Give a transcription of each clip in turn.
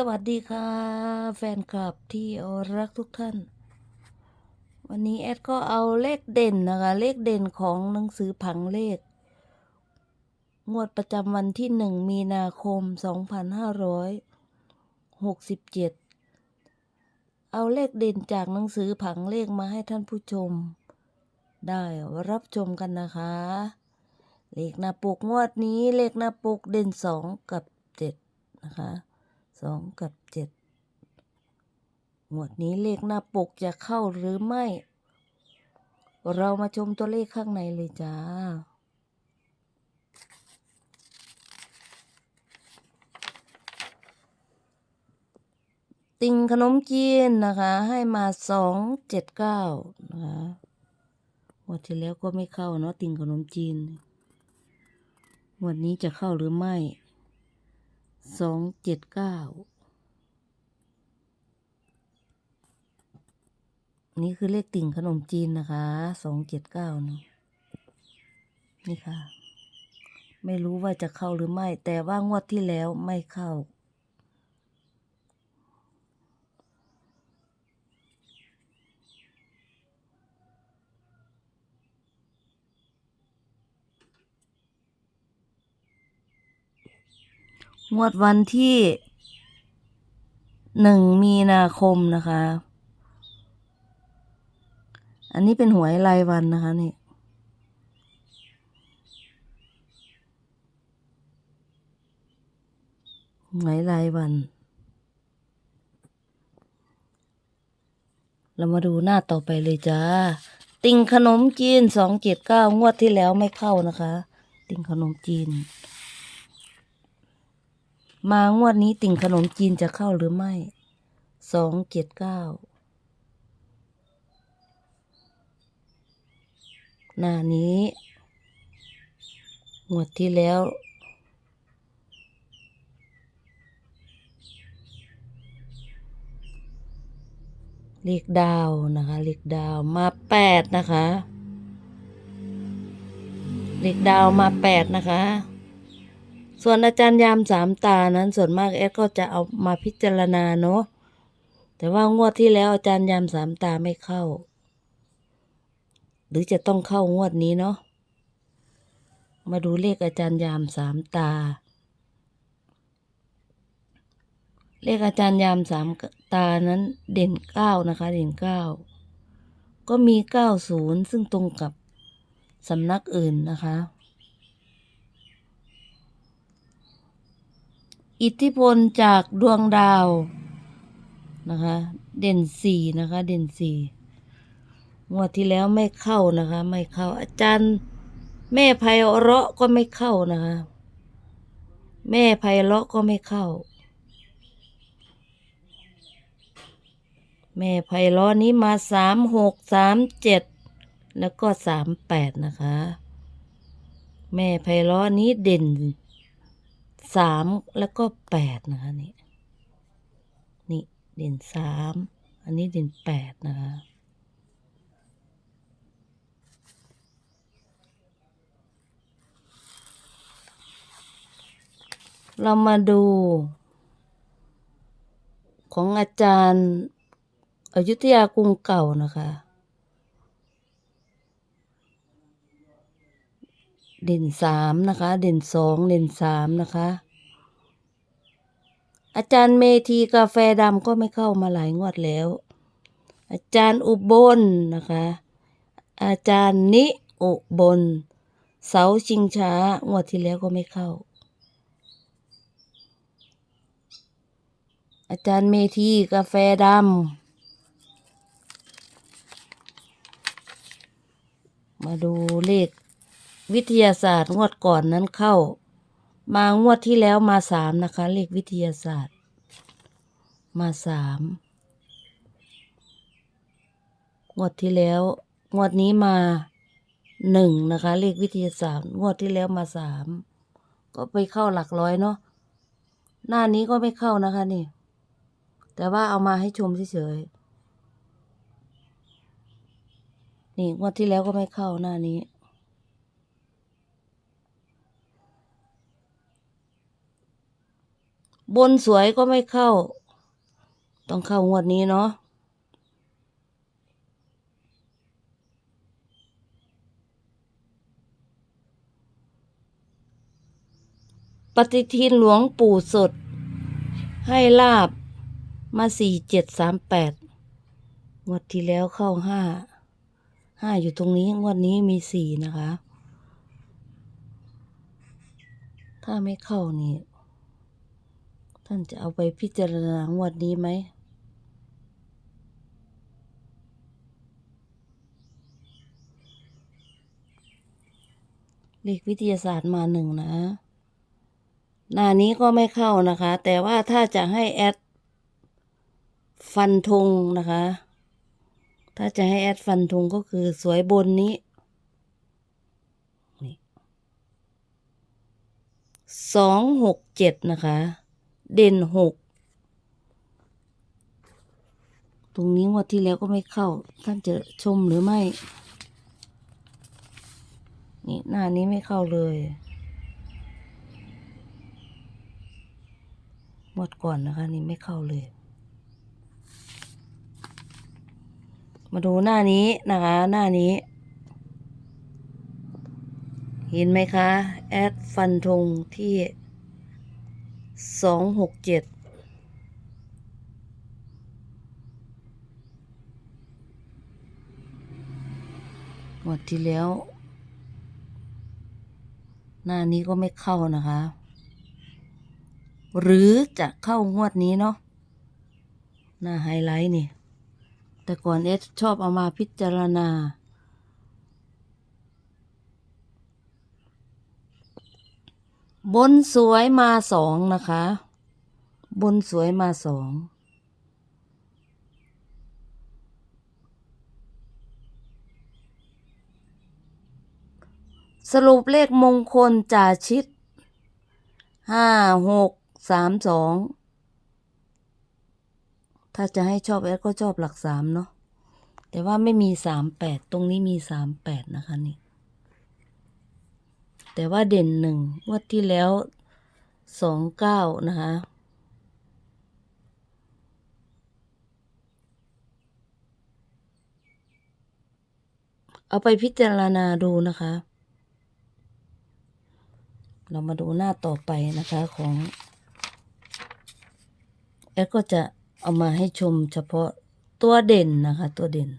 สวัสดีค่ะ แฟนคลับที่รักทุกท่าน วันนี้แอดก็เอาเลขเด่นนะคะ เลขเด่นของหนังสือผังเลข งวดประจำวันที่หนึ่งมีนาคม 2567 เอาเลขเด่นจากหนังสือผังเลขมาให้ท่านผู้ชม ได้รับชมกันนะคะ เลขหน้าปกงวดนี้เลขหน้าปกเด่นสองกับเจ็ดนะคะ สองกับเจ็ดงวดนี้เลขหน้าปกจะเข้าหรือไม่ เรามาชมตัวเลขข้างในเลยจ้าติ่งขนมจีนนะคะ ให้มาสองเจ็ดเก้านะคะวันที่แล้วก็ไม่เข้าเนาะติ่งขนมจีน วันนี้จะเข้าหรือไม่ สองเจ็ดเก้านี่คือเลขติ่งขนมจีนนะคะสองเจ็ดเก้านี่นี่ค่ะ ไม่รู้ว่าจะเข้าหรือไม่ แต่ว่างวดที่แล้วไม่เข้า งวดวันที่หนึ่งมีนาคมนะคะ อันนี้เป็นหวยรายวันนะคะนี่หวยรายวัน เรามาดูหน้าต่อไปเลยจ้า ติ่งขนมจีนสองเจ็ดเก้างวดที่แล้วไม่เข้านะคะ ติ่งขนมจีน มางวดนี้ติ่งขนมจีนจะเข้าหรือไม่สองเจ็ดเก้าหน้านี้งวดที่แล้ว เลขดาวนะคะ เลขดาวมาแปดนะคะ เลขดาวมาแปดนะคะ ส่วนอาจารย์ยามสามตานั้นส่วนมากแอดก็จะเอามาพิจารณาเนาะแต่ว่างวดที่แล้วอาจารย์ยามสามตาไม่เข้า หรือจะต้องเข้างวดนี้เนาะมาดูเลขอาจารย์ยามสามตา เลขอาจารย์ยามสามตานั้นเด่นเก้านะคะ เด่นเก้าก็มีเก้าศูนย์ซึ่งตรงกับสำนักอื่นนะคะ อิทธิพลจากดวงดาวนะคะ เด่นสี่นะคะ เด่นสี่งวดที่แล้วไม่เข้านะคะ ไม่เข้าอาจารย์ แม่ไพเราะก็ไม่เข้านะคะ แม่ไพเราะก็ไม่เข้า แม่ไพเราะนี้มาสามหกสามเจ็ดแล้วก็สามแปดนะคะ แม่ไพเราะนี้เด่น สามแล้วก็แปดนะคะนี่นี่เด่นสามอันนี้เด่นแปดนะคะเรามาดูของอาจารย์อยุธยากรุงเก่านะคะ เด่นสามนะคะ เด่นสองเด่นสามนะคะ อาจารย์เมธีกาแฟดำก็ไม่เข้ามาหลายงวดแล้ว อาจารย์อุบลนะคะ อาจารย์นิอุบล เสาชิงช้างวดที่แล้วก็ไม่เข้า อาจารย์เมธีกาแฟดำมาดูเลข วิทยาศาสตร์งวดก่อนนั้นเข้า มางวดที่แล้วมาสามนะคะ เลขวิทยาศาสตร์ มาสามงวดที่แล้ว งวดนี้มาหนึ่งนะคะ เลขวิทยาศาสตร์ งวดที่แล้วมาสามก็ไปเข้าหลักร้อยเนาะหน้านี้ก็ไม่เข้านะคะนี่ แต่ว่าเอามาให้ชมเฉยๆนี่งวดที่แล้วก็ไม่เข้าหน้านี้ บนสวยก็ไม่เข้า ต้องเข้างวดนี้เนาะปฏิทินหลวงปู่สด ให้ลาบมาสี่เจ็ดสามแปดงวดที่แล้วเข้าห้าห้าอยู่ตรงนี้งวดนี้มีสี่นะคะ ถ้าไม่เข้านี่ ท่านจะเอาไปพิจารณางวดนี้ไหม เลขวิทยาศาสตร์มาหนึ่งนะหน้านี้ก็ไม่เข้านะคะ แต่ว่าถ้าจะให้แอดฟันธงนะคะ ถ้าจะให้แอดฟันธงก็คือสวยบนนี้สองหกเจ็ดนะคะ เด่นหก ตรงนี้งวดที่แล้วก็ไม่เข้า ท่านจะชมหรือไม่ นี่หน้านี้ไม่เข้าเลยงวดก่อนนะคะ นี่ไม่เข้าเลย มาดูหน้านี้นะคะ หน้านี้ เห็นไหมคะ แอดฟันธงที่ สองหกเจ็ดงวดที่แล้ว หน้านี้ก็ไม่เข้านะคะ หรือจะเข้างวดนี้เนาะหน้าไฮไลท์นี่ แต่ก่อนเอสชอบเอามาพิจารณา บนสวยมาสองนะคะ บนสวยมาสองสรุปเลขมงคลจ่าชิดห้าหกสามสองถ้าจะให้ชอบแอดก็ชอบหลักสามเนาะแต่ว่าไม่มีสามแปดตรงนี้มีสามแปดนะคะนี่ แต่ว่าเด่นหนึ่งงวดที่แล้วสองเก้านะคะ เอาไปพิจารณาดูนะคะ เรามาดูหน้าต่อไปนะคะของแอดก็จะเอามาให้ชมเฉพาะตัวเด่นนะคะ ตัวเด่น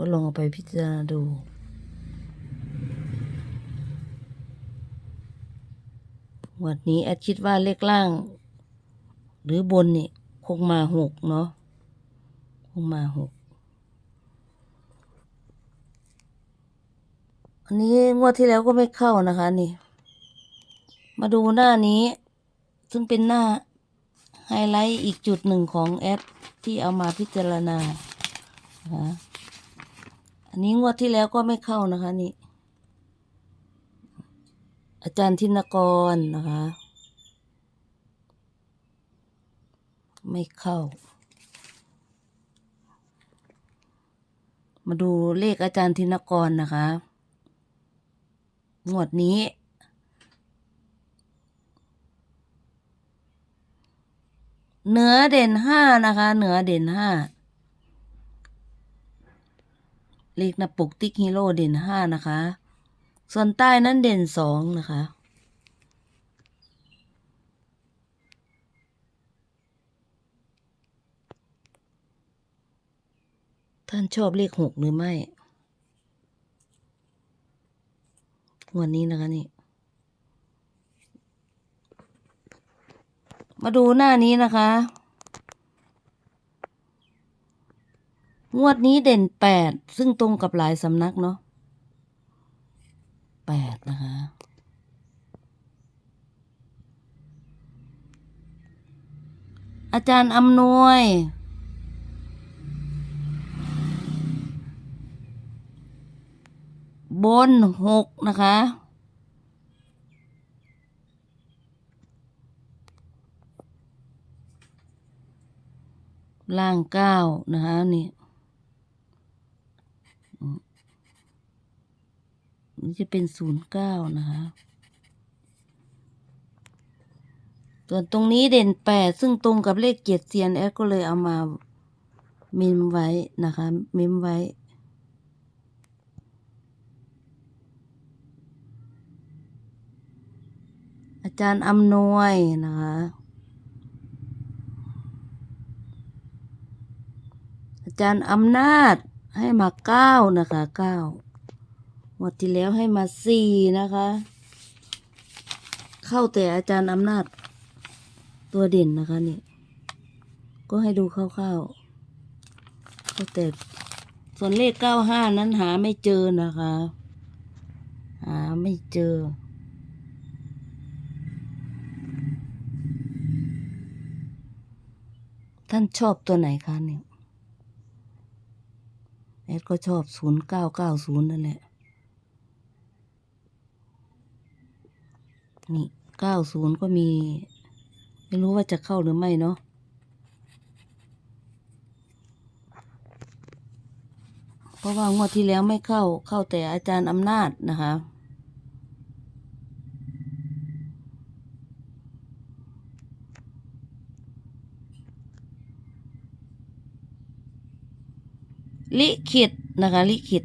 ก็ลองเอาไปพิจารณาดู วันนี้แอดคิดว่าเลขล่าง หรือบนนี่คงมาหกเนาะคงมาหกอันนี้งวดที่แล้วก็ไม่เข้านะคะนี่ มาดูหน้านี้ ซึ่งเป็นหน้าไฮไลท์อีกจุดหนึ่งของแอปที่เอามาพิจารณานะคะ นนี้งวดที่แล้วก็ไม่เข้านะคะนี่ อาจารย์ธินกรนะคะ ไม่เข้า มาดูเลขอาจารย์ธินกรนะคะ งวดนี้เหนือเด่นห้านะคะ เหนือเด่นห้า เลขหนาปกติ๊กฮีโร่เด่นห้านะคะ ส่วนใต้นั้นเด่นสองนะคะ ท่านชอบเลขหกหรือไม่วันนี้นะคะนี่ มาดูหน้านี้นะคะ งวดนี้เด่นแปดซึ่งตรงกับหลายสำนักเนาะแปดนะคะอาจารย์อำนวย บนหกนะคะ ล่างเก้านะคะนี่ นี่จะเป็นศูนย์เก้านะคะ ส่วนตรงนี้เด่นแปดซึ่งตรงกับเลขเกียรติเซียนแอดก็เลยเอามาเมมไว้นะคะ เมมไว้อาจารย์อำนวยนะคะ อาจารย์อำนาจ ให้มาเก้านะคะเก้างวดที่แล้วให้มาสี่นะคะ เข้าแต่อาจารย์อำนาจตัวเด่นนะคะนี่ ก็ให้ดูคร่าวๆเข้าแต่ส่วนเลขเก้าห้านั้นหาไม่เจอนะคะ หาไม่เจอท่านชอบตัวไหนคะเนี่ย แอดก็ชอบศูนย์เก้าเก้าศูนย์นั่นแหละ นี่เก้าศูนย์ก็มี ไม่รู้ว่าจะเข้าหรือไม่เนาะเพราะว่างวดที่แล้วไม่เข้าเข้าแต่อาจารย์อำนาจนะคะ ลิขิตนะคะลิขิต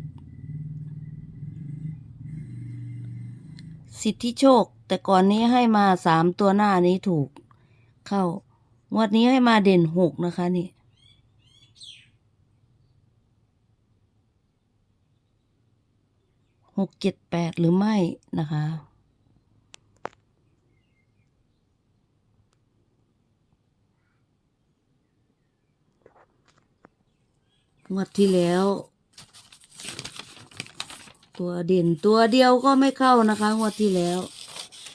สิทธิโชค แต่ก่อนนี้ให้มาสามตัวหน้านี้ถูก เข้างวดนี้ให้มาเด่นหกนะคะนี่หกเจ็ดแปดหรือไม่นะคะ งวดที่แล้ว ตัวเด่นตัวเดียวก็ไม่เข้านะคะ งวดที่แล้ว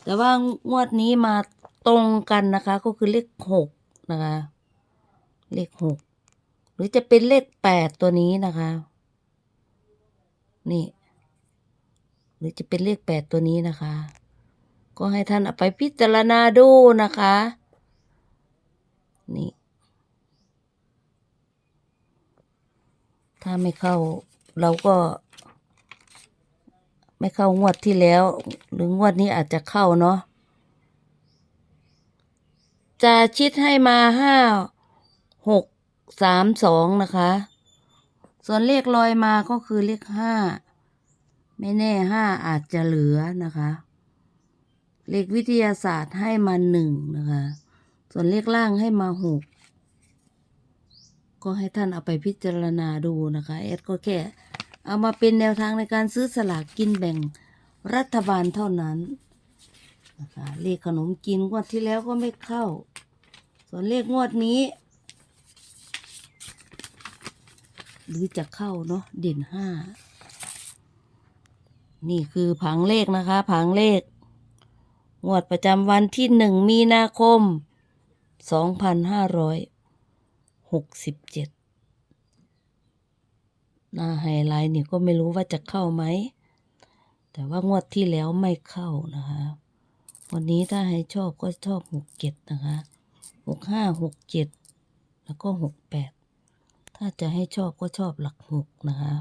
แต่ว่างวดนี้มาตรงกันนะคะ ก็คือเลขหกนะคะ เลขหกหรือจะเป็นเลขแปดตัวนี้นะคะ นี่ หรือจะเป็นเลขแปดตัวนี้นะคะ ก็ให้ท่านเอาไปพิจารณาดูนะคะ นี่ ถ้าไม่เข้าเราก็ ไม่เข้างวดที่แล้ว หรืองวดนี้อาจจะเข้าเนาะจะชิดให้มาห้าหกสามสองนะคะ ส่วนเลขลอยมาก็คือเลขห้าไม่แน่ห้าอาจจะเหลือนะคะ เลขวิทยาศาสตร์ให้มาหนึ่งนะคะ ส่วนเลขล่างให้มาหก ก็ให้ท่านเอาไปพิจารณาดูนะคะแอดก็แค่เอามาเป็นแนวทางในการซื้อสลากกินแบ่งรัฐบาลเท่านั้นนะคะเลขขนมกินงวดที่แล้วก็ไม่เข้า ส่วนเลขงวดนี้ หรือจะเข้าเนาะเด่นห้านี่คือผังเลขนะคะ ผังเลข งวดประจำวันที่หนึ่งมีนาคมสองพันห้าร้อย หกสิบเจ็ดหน้าไฮไลท์นี่ก็ไม่รู้ว่าจะเข้าไหม แต่ว่างวดที่แล้วไม่เข้านะคะ วันนี้ถ้าให้ชอบก็ชอบหกเจ็ดนะคะหกห้าหกเจ็ดแล้วก็หกแปดถ้าจะให้ชอบก็ชอบหลักหกนะคะ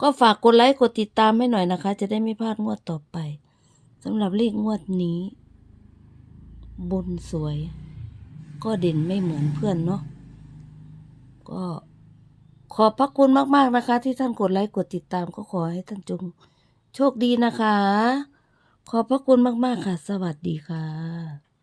ก็ฝากกดไลค์กดติดตามให้หน่อยนะคะ จะได้ไม่พลาดงวดต่อไปสำหรับเลขงวดนี้ บนสวย ก็เด่นไม่เหมือนเพื่อนเนาะ ก็ขอบพระคุณมาก ๆ นะคะ ที่ท่านกดไลค์กดติดตามก็ขอให้ท่านจงโชคดีนะคะ ขอบพระคุณมาก ๆ ค่ะ สวัสดีค่ะ